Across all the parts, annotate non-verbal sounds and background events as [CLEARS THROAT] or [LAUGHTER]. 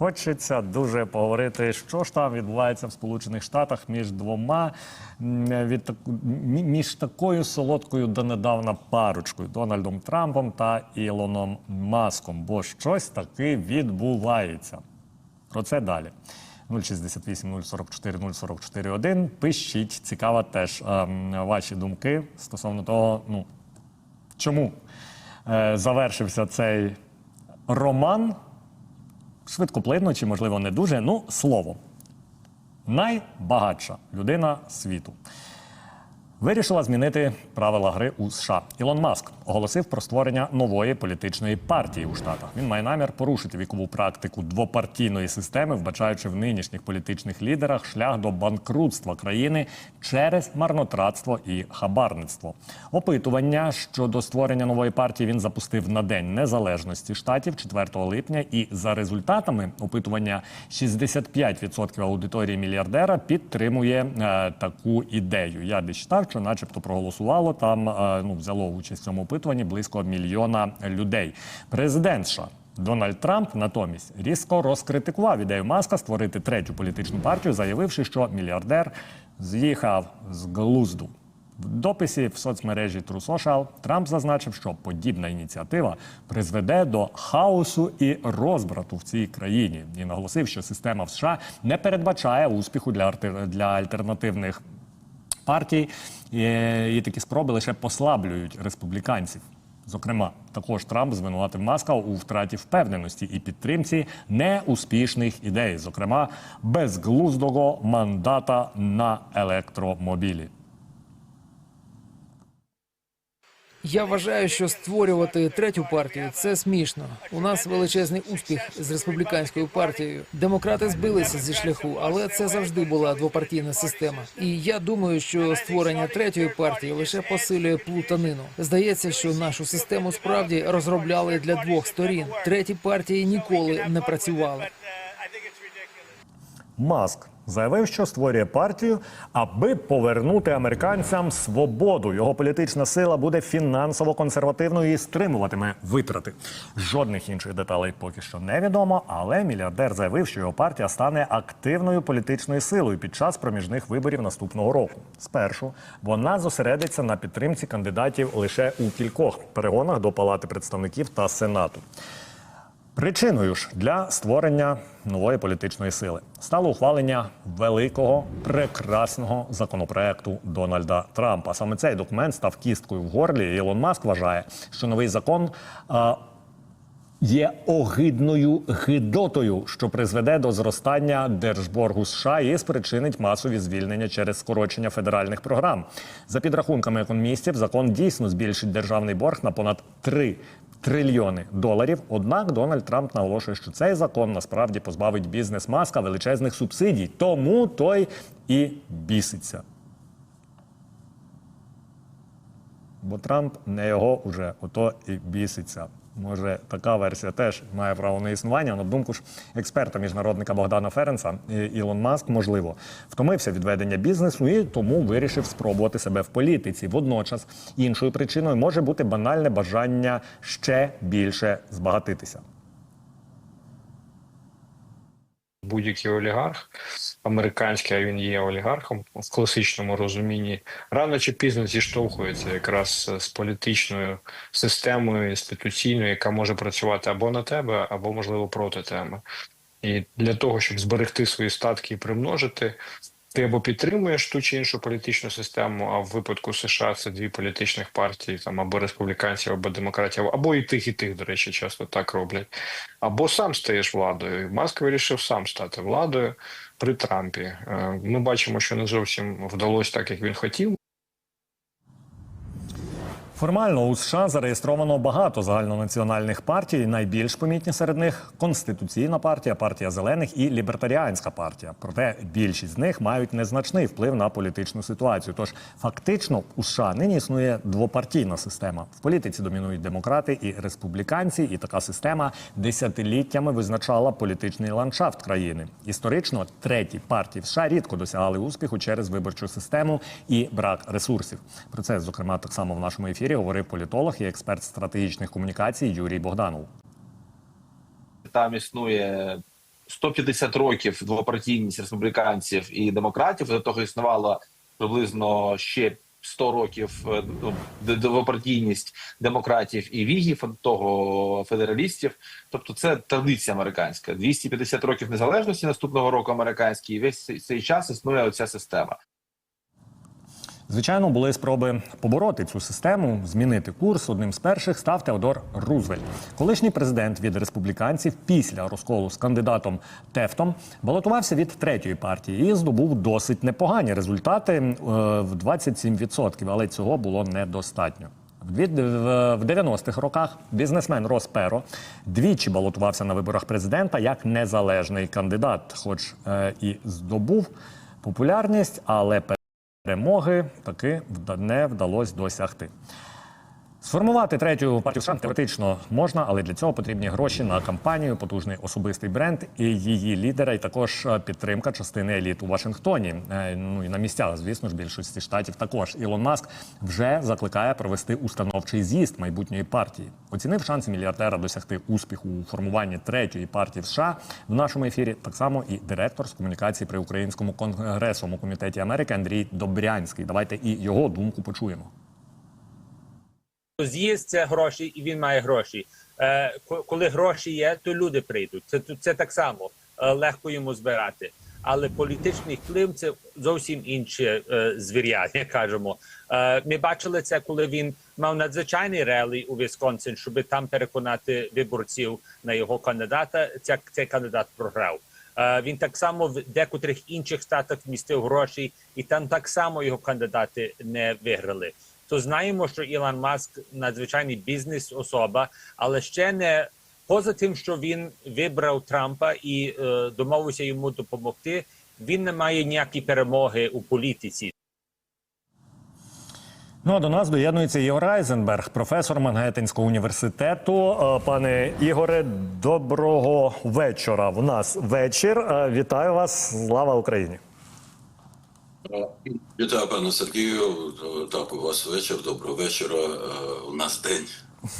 Хочеться дуже поговорити, що ж там відбувається в Сполучених Штатах між двома від між такою солодкою донедавна парочкою Дональдом Трампом та Ілоном Маском. Бо щось таки відбувається. Про це далі. 068 044 044 1. Пишіть, цікаво теж ем, ваші думки стосовно того, ну чому е, завершився цей роман швидкоплинно чи, можливо, не дуже. Ну, словом, найбагатша людина світу. Вирішила змінити правила гри у США. Ілон Маск оголосив про створення нової політичної партії у Штатах. Він має намір порушити вікову практику двопартійної системи, вбачаючи в нинішніх політичних лідерах шлях до банкрутства країни через марнотратство і хабарництво. Опитування щодо створення нової партії він запустив на день незалежності штатів 4 липня. І за результатами опитування 65% аудиторії мільярдера підтримує е, таку ідею. Я десь читав, що, начебто, проголосувало там. е, ну взяло участь в цьому опитуванні близько мільйона людей. Президент США Дональд Трамп натомість різко розкритикував ідею Маска створити третю політичну партію, заявивши, що мільярдер з'їхав з глузду. В дописі в соцмережі True Social Трамп зазначив, що подібна ініціатива призведе до хаосу і розбрату в цій країні, і наголосив, що система в США не передбачає успіху для, для альтернативних партій, і, такі спроби лише послаблюють республіканців. Зокрема, також Трамп звинуватив Маска у втраті впевненості і підтримці неуспішних ідей, зокрема безглуздого мандата на електромобілі. Я вважаю, що створювати третю партію це смішно. У нас величезний успіх з республіканською партією. Демократи збилися зі шляху, але це завжди була двопартійна система. І я думаю, що створення третьої партії лише посилює плутанину. Здається, що нашу систему справді розробляли для двох сторін. Треті партії ніколи не працювали. Маск заявив, що створює партію, аби повернути американцям свободу. Його політична сила буде фінансово консервативною і стримуватиме витрати. Жодних інших деталей поки що невідомо, але мільярдер заявив, що його партія стане активною політичною силою під час проміжних виборів наступного року. Спершу вона зосередиться на підтримці кандидатів лише у кількох перегонах до Палати представників та Сенату. Причиною ж для створення нової політичної сили стало ухвалення великого прекрасного законопроекту Дональда Трампа. Саме цей документ став кісткою в горлі. і Ілон Маск вважає, що новий закон а, є огидною гидотою, що призведе до зростання держборгу США і спричинить масові звільнення через скорочення федеральних програм. За підрахунками економістів, закон дійсно збільшить державний борг на понад 3 трильйони доларів. Однак Дональд Трамп наголошує, що цей закон насправді позбавить бізнес маска величезних субсидій, тому той і біситься. Бо Трамп не його уже ото і біситься. Може, така версія теж має право на існування. На думку ж експерта міжнародника Богдана Ференса, Ілон Маск, можливо, втомився від ведення бізнесу і тому вирішив спробувати себе в політиці. Водночас іншою причиною може бути банальне бажання ще більше збагатитися. Будь-який олігарх американський, а він є олігархом в класичному розумінні, рано чи пізно зіштовхується якраз з політичною системою інституційною, яка може працювати або на тебе, або можливо проти тебе. І для того, щоб зберегти свої статки і примножити, ти або підтримуєш ту чи іншу політичну систему, а в випадку США це дві політичних партії, там або республіканців, або демократів, або і тих, і тих, до речі, часто так роблять. Або сам стаєш владою. Маск вирішив сам стати владою при Трампі. Е, Ми бачимо, що не зовсім вдалося так, як він хотів. Формально у США зареєстровано багато загальнонаціональних партій. Найбільш помітні серед них конституційна партія, партія зелених і лібертаріанська партія. Проте більшість з них мають незначний вплив на політичну ситуацію. Тож фактично у США нині існує двопартійна система. В політиці домінують демократи і республіканці, і така система десятиліттями визначала політичний ландшафт країни. Історично треті партії в США рідко досягали успіху через виборчу систему і брак ресурсів. Про це зокрема так само в нашому ефірі говорив політолог і експерт стратегічних комунікацій Юрій Богданов. там існує 150 років двопартійність республіканців і демократів. До того існувала приблизно ще 100 років е, ну, двопартійність демократів і вігів, до того федералістів. Тобто, це традиція американська. 250 років незалежності наступного року американський, і весь цей час існує оця система. Звичайно, були спроби побороти цю систему, змінити курс. Одним з перших став Теодор Рузвельт, колишній президент від республіканців після розколу з кандидатом Тефтом балотувався від третьої партії і здобув досить непогані результати е, в 27%, але цього було недостатньо. В в 90-х роках бізнесмен Рос Перо двічі балотувався на виборах президента як незалежний кандидат, хоч е, і здобув популярність, але перемоги таки не вдалося досягти. Сформувати третю партію США теоретично можна, але для цього потрібні гроші на кампанію, потужний особистий бренд і її лідера, і також е, підтримка частини еліт у Вашингтоні. Е, Ну і на місцях, звісно ж, більшості штатів також. Ілон Маск вже закликає провести установчий з'їзд майбутньої партії. Оцінив шанси мільярдера досягти успіху у формуванні третьої партії в США в нашому ефірі. Так само і директор з комунікації при українському конгресовому комітеті Америки Андрій Добрянський. Давайте і його думку почуємо. Це гроші, і він має гроші. Е, ко- коли гроші є, то люди прийдуть. Це це так само е, легко йому збирати. Але політичний вплив це зовсім інше е, звір'я, як кажемо. Е, ми бачили це, коли він мав надзвичайний релі у Вісконсин, щоб там переконати виборців на його кандидата. Ця цей кандидат програв. Е, він так само в декотрих інших штатах вмістив гроші, і там так само його кандидати не виграли то знаємо, що Ілон Маск надзвичайний бізнес особа, але ще не поза тим, що він вибрав Трампа і е, домовився йому допомогти. Він не має ніякої перемоги у політиці. Ну а до нас доєднується Ігор Айзенберг, професор Мангеттенського університету. Е, Пане Ігоре, доброго вечора. В нас вечір. Е, Вітаю вас. Слава Україні. Вітаю, пане Сергію. Так, у вас вечір. Доброго вечора. Е, У нас день.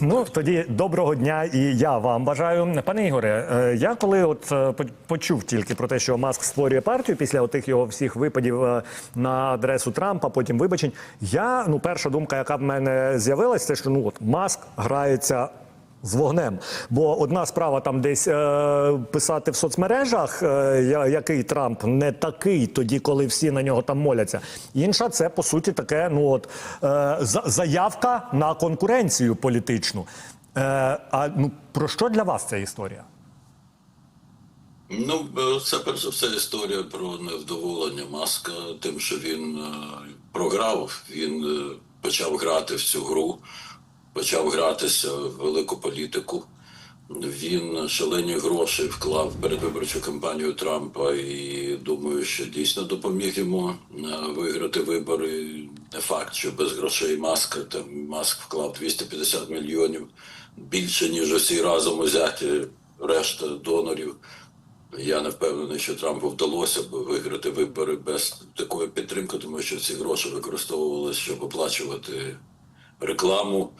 Ну тоді доброго дня і я вам бажаю. Пане Ігоре, е, я коли от е, почув тільки про те, що Маск створює партію після отих його всіх випадів е, на адресу Трампа, потім вибачень. Я ну перша думка, яка в мене з'явилась, це що ну от Маск грається. З вогнем, бо одна справа там десь е, писати в соцмережах, е, який Трамп не такий, тоді коли всі на нього там моляться. Інша це по суті таке, ну от е, заявка на конкуренцію політичну. Е, а ну про що для вас ця історія? Ну, е, це перш за все історія про невдоволення Маска тим, що він е, програв. Він е, почав грати в цю гру, почав гратися в велику політику. Він шалені гроші вклав передвиборчу кампанію Трампа і думаю, що дійсно допоміг йому е, виграти вибори. Не факт, що без грошей маска там маск вклав 250 мільйонів більше ніж усі разом узяті решта донорів. Я не впевнений, що Трампу вдалося б виграти вибори без такої підтримки, тому що ці гроші використовувалися, щоб оплачувати рекламу,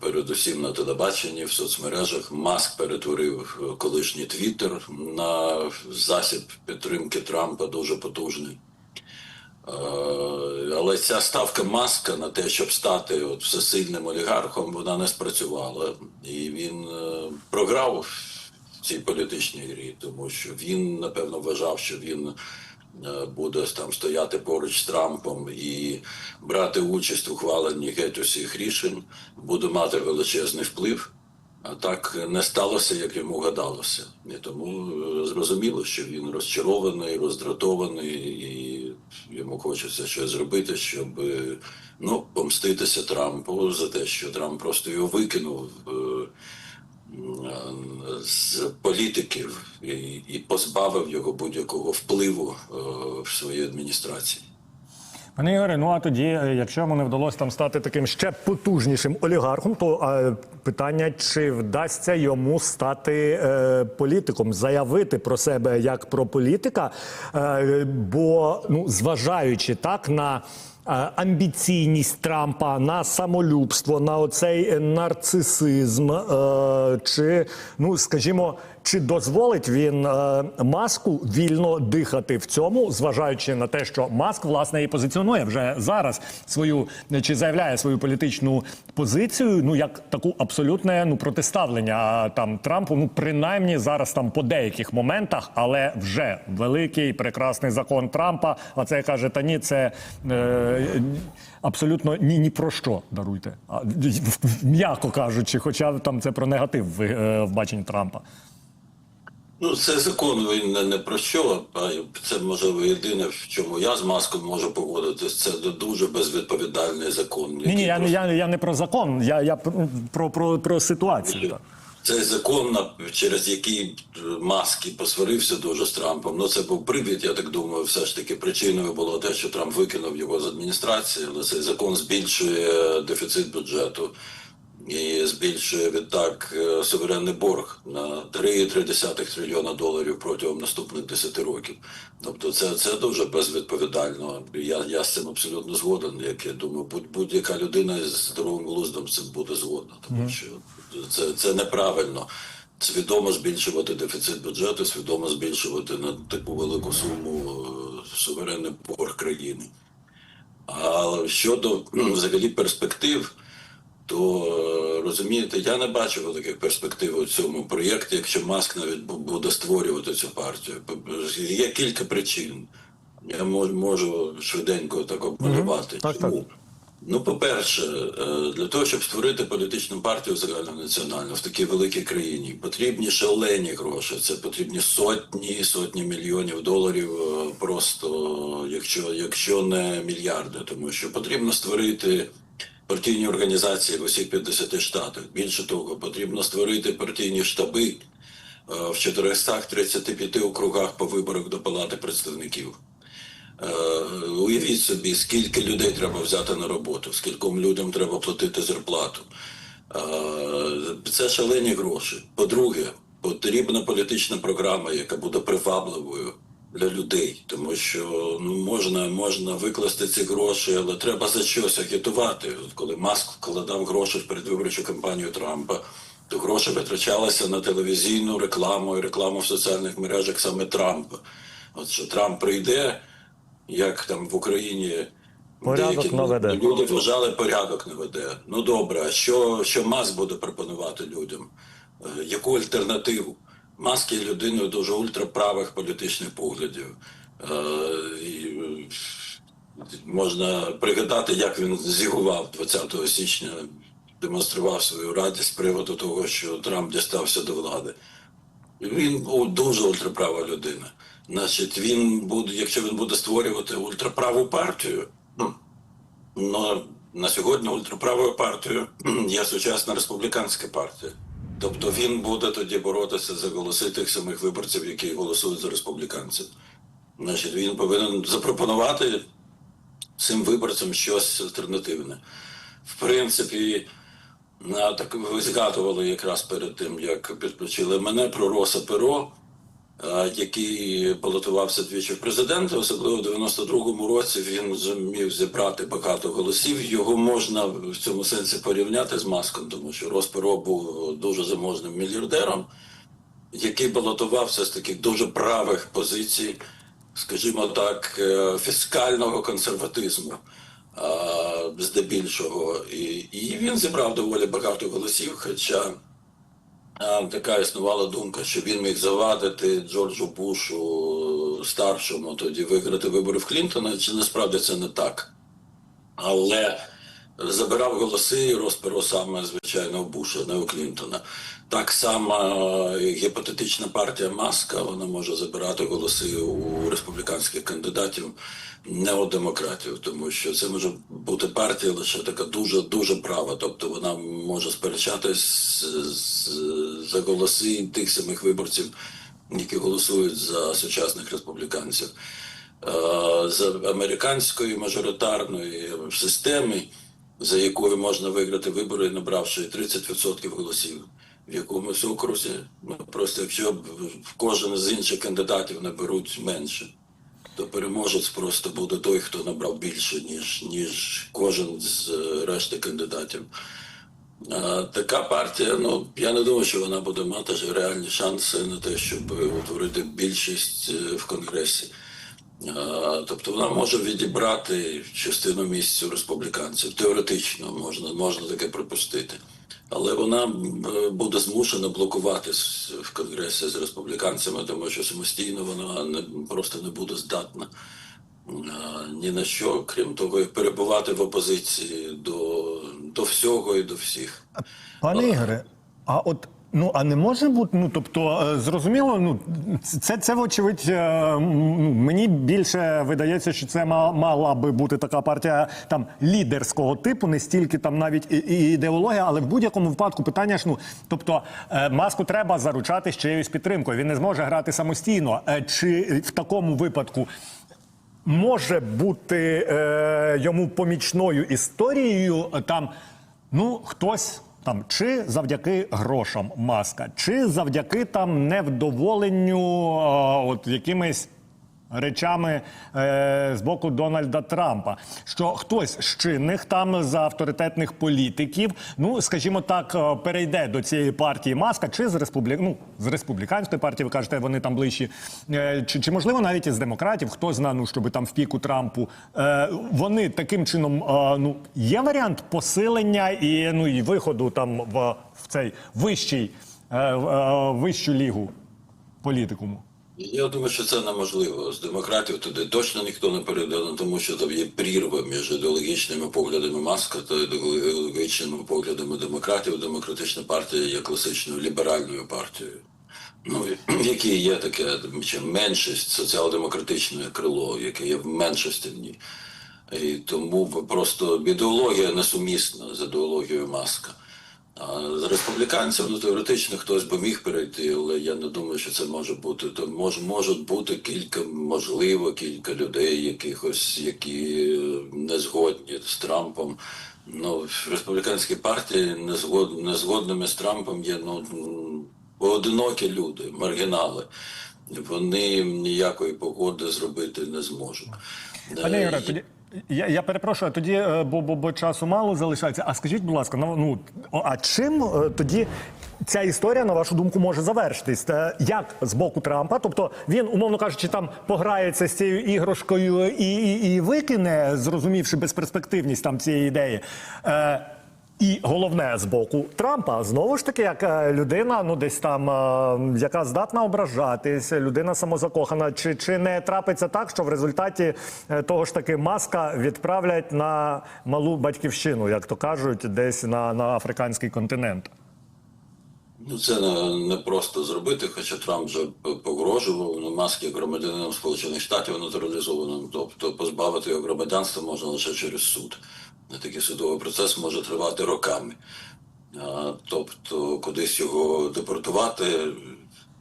передусім на телебаченні, в соцмережах. Маск перетворив е, колишній Твіттер на засіб підтримки Трампа дуже потужний. Е, Але ця ставка маска на те, щоб стати от всесильним олігархом, вона не спрацювала. І він е, програв в цій політичній грі, тому що він, напевно, вважав, що він буде там стояти поруч з Трампом і брати участь у ухваленні геть усіх рішень, буде мати величезний вплив. А так не сталося, як йому гадалося. І тому е, зрозуміло, що він розчарований, роздратований, і йому хочеться щось зробити, щоб е, ну, помститися Трампу за те, що Трамп просто його викинув е, е, з політиків і, і позбавив його будь-якого впливу е, в своїй адміністрації. Пане Ігоре, ну а тоді, е, якщо йому не вдалося там стати таким ще потужнішим олігархом, то е, питання, чи вдасться йому стати е, політиком, заявити про себе як про політика, е, бо ну зважаючи так на. Е, Амбіційність Трампа на самолюбство, на оцей нарцисизм, е, чи ну скажімо, чи дозволить він е, маску вільно дихати в цьому, зважаючи на те, що маск власне і позиціонує вже зараз свою чи заявляє свою політичну позицію, ну як таку абсолютне ну протиставлення там Трампу, ну принаймні зараз там по деяких моментах, але вже великий прекрасний закон Трампа. А це каже, та ні, це е, абсолютно ні, ні про що даруйте. А, м'яко кажучи, хоча там це про негатив в, е, в баченні Трампа. Ну, цей закон він не, не про що, а це можливо єдине, в чому я з маском можу погодитись. Це дуже безвідповідальний закон. Ні, ні, я, не- я, я не про закон, я, я про, про, про ситуацію. Так. Цей закон, на- через який е, Маск і посварився дуже з Трампом, ну це був привід, я так думаю, все ж таки причиною було те, що Трамп викинув його з адміністрації, але цей закон збільшує дефіцит бюджету і збільшує відтак е, суверенний борг на 3,3 трильйона доларів протягом наступних 10 років. Тобто це, це дуже безвідповідально. Я, я з цим абсолютно згоден. Як я думаю, будь, будь-яка людина з здоровим глуздом з цим буде згодна, тому що це, це неправильно. Свідомо збільшувати дефіцит бюджету, свідомо збільшувати на таку велику суму е, суверенний борг країни. А щодо [CLEARS THROAT] взагалі перспектив, то е, розумієте, я не бачу великих перспектив у цьому проєкті, якщо Маск навіть буде створювати цю партію. Є кілька причин. Я можу, швиденько так обмалювати. Так, Чому? так. Ну, по-перше, е, для того, щоб створити політичну партію загальнонаціональну в такій великій країні, потрібні шалені гроші. Це потрібні сотні, сотні мільйонів доларів, е, просто якщо, якщо не мільярди, тому що потрібно створити партійні організації в усіх 50 штатах. Більше того, потрібно створити партійні штаби е, в 435 округах по виборах до Палати представників. Е, Уявіть собі, скільки людей треба взяти на роботу, скільком людям треба платити зарплату. Е, Це шалені гроші. По-друге, потрібна політична програма, яка буде привабливою для людей, тому що ну, можна, можна викласти ці гроші, але треба за щось агітувати. От Коли Маск вкладав гроші в передвиборчу кампанію Трампа, то гроші витрачалися на телевізійну рекламу і рекламу в соціальних мережах саме Трампа. От що Трамп прийде, як там в Україні Порядок деякі наведе. люди вважали, порядок не веде. Ну добре, а що, що Маск буде пропонувати людям? Е, Яку альтернативу? Маск є людиною дуже ультраправих політичних поглядів. Е, і, е, Можна пригадати, як він зігував 20 січня, демонстрував свою радість з приводу того, що Трамп дістався до влади. Він дуже ультраправа людина. Значить, він буде, якщо він буде створювати ультраправу партію, ну, на сьогодні ультраправою партією [CLEARS THROAT] є сучасна республіканська партія. Тобто він буде тоді боротися за голоси тих самих виборців, які голосують за республіканців. Значить, він повинен запропонувати цим виборцям щось альтернативне. В принципі, так ви згадували якраз перед тим, як підключили мене про Роса Перо, який балотувався двічі в президенти, особливо в 92-му році він зумів зібрати багато голосів. Його можна в цьому сенсі порівняти з маском, тому що Рос Перо був дуже заможним мільярдером, який балотувався з таких дуже правих позицій, скажімо так, е, фіскального консерватизму. Здебільшого, і, і він зібрав доволі багато голосів, хоча така існувала думка, що він міг завадити Джорджу Бушу старшому тоді виграти вибори в Клінтона, чи насправді це не так. Але забирав голоси і розперо саме, звичайно, у Буша, не у Клінтона. Так само е, гіпотетична партія Маска вона може забирати голоси у республіканських кандидатів, не у демократів, тому що це може бути партія лише така дуже дуже права. Тобто вона може сперечатись за голоси тих самих виборців, які голосують за сучасних республіканців. Е, з американської мажоритарної системи, за якою можна виграти вибори, набравши 30% голосів в якомусь окрузі. Ну просто якщо б кожен з інших кандидатів наберуть менше, то переможець просто буде той, хто набрав більше, ніж, ніж кожен з е, решти кандидатів. Е, Така партія, ну я не думаю, що вона буде мати реальні шанси на те, щоб утворити більшість е, в конгресі. Е, Тобто вона може відібрати частину місць у республіканців. Теоретично можна, можна таке припустити. Але вона е, буде змушена блокуватись в конгресі з республіканцями, тому що самостійно вона не просто не буде здатна е, ні на що, крім того, як перебувати в опозиції до, до всього і до всіх. Пане Ігоре, а от. Ну, а не може бути, ну тобто, е, зрозуміло, ну це, це вочевидь, е, ну, мені більше видається, що це ма- мала би бути така партія там лідерського типу, не стільки там навіть і, і ідеологія, але в будь-якому випадку питання ж ну, тобто е, маску треба заручати з чиєюсь підтримкою. Він не зможе грати самостійно. Чи в такому випадку може бути е, йому помічною історією там, ну, хтось. Там чи завдяки грошам маска, чи завдяки там невдоволенню е, от якимись речами е, з боку Дональда Трампа, що хтось з чинних там з авторитетних політиків, ну скажімо так, е, перейде до цієї партії маска, чи з республік... ну, з республіканської партії, ви кажете, вони там ближчі, е, чи, чи можливо навіть із демократів, хто знає, ну щоб там в піку Трампу, е, вони таким чином, е, ну є варіант посилення і ну і виходу там в, в цей вищий е, е, вищу лігу політикуму. Я думаю, що це неможливо. З демократів туди точно ніхто не перейде, ну, тому що там є прірва між ідеологічними поглядами маска та ідеологічними поглядами демократів. Демократична партія є класичною ліберальною партією. Ну, в [CLEARS THROAT] якій є таке меншість соціал-демократичне крило, яке є в меншості в. І тому просто ідеологія несумісна з ідеологією маска. З республіканців, ну теоретично хтось би міг перейти, але я не думаю, що це може бути. То може можуть бути кілька, можливо, кілька людей, якихось, які е, не згодні з Трампом. Ну, в республіканській партії не згод, не згодними з Трампом є ну поодинокі люди, маргінали. Вони ніякої погоди зробити не зможуть. Пане Е, і- тоді я, я перепрошую, тоді, е, бо, бо, бо часу мало залишається. А скажіть, будь ласка, ну, а чим е, тоді ця історія, на вашу думку, може завершитись? Як з боку Трампа? Тобто він, умовно кажучи, там пограється з цією іграшкою і, і, і викине, зрозумівши безперспективність там цієї ідеї. Е, і головне з боку Трампа знову ж таки, як е, людина, ну десь там, е, яка здатна ображатись, людина самозакохана. Чи, чи не трапиться так, що в результаті е, того ж таки маска відправлять на малу батьківщину, як то кажуть, десь на, на африканський континент? Ну, це не, не просто зробити, хоча Трамп вже погрожував ну, маски громадянином Сполучених Штатів натуралізованим, тобто позбавити його громадянства можна лише через суд. Такий судовий процес може тривати роками. Тобто, кудись його депортувати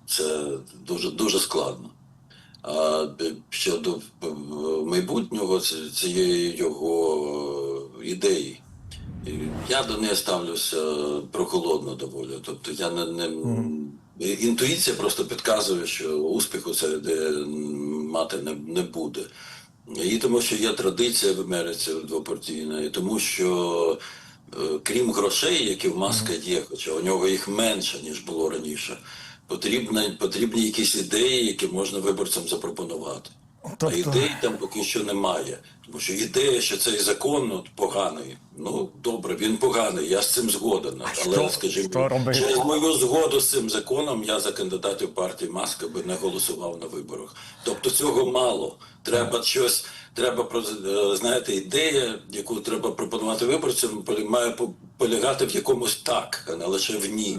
це дуже дуже складно. А щодо е, майбутнього ці- цієї його е, ідеї, я до неї ставлюся прохолодно доволі. Тобто я не, не інтуїція просто підказує, що успіху ця ідея мати не, не буде. І тому, що є традиція в Америці двопартійна, і тому, що е, крім грошей, які в маска є, хоча у нього їх менше, ніж було раніше, потрібні, потрібні якісь ідеї, які можна виборцям запропонувати. А ідей там поки що немає. Тому що ідея, що цей закон от, поганий. Ну добре, він поганий, я з цим згоден. Але що- скажімо, що через мою згоду з цим законом я за кандидатів партії Маска би не голосував на виборах. Тобто цього мало. Треба щось, треба е, знаєте, ідея, яку треба пропонувати виборцям, має по- полягати в якомусь так, а не лише в ні.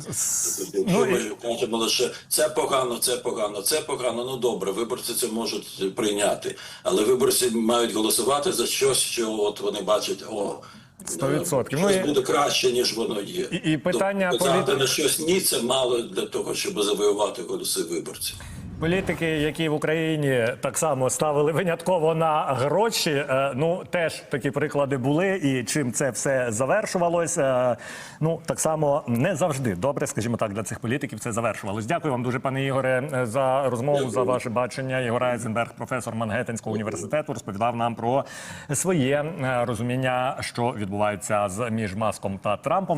Тобто, Ну, якщо ми кажемо лише це погано, це погано, це погано. Ну добре, виборці це можуть прийняти, але виборці мають голосувати за щось, що от вони бачать, о. Сто відсотків. Щось Ну, буде краще, ніж воно є. І- і питання тобто, політи- на щось ні, це мало для того, щоб завоювати голоси виборців. Політики, які в Україні так само ставили винятково на гроші, е, ну теж такі приклади були. І чим це все завершувалось, е, ну так само не завжди добре, скажімо так, для цих політиків це завершувалось. Дякую вам дуже, пане Ігоре, е, за розмову, за ваше бачення. Ігор Айзенберг, професор Мангеттенського університету, розповідав нам про своє розуміння, що відбувається з між маском та Трампом. Ну,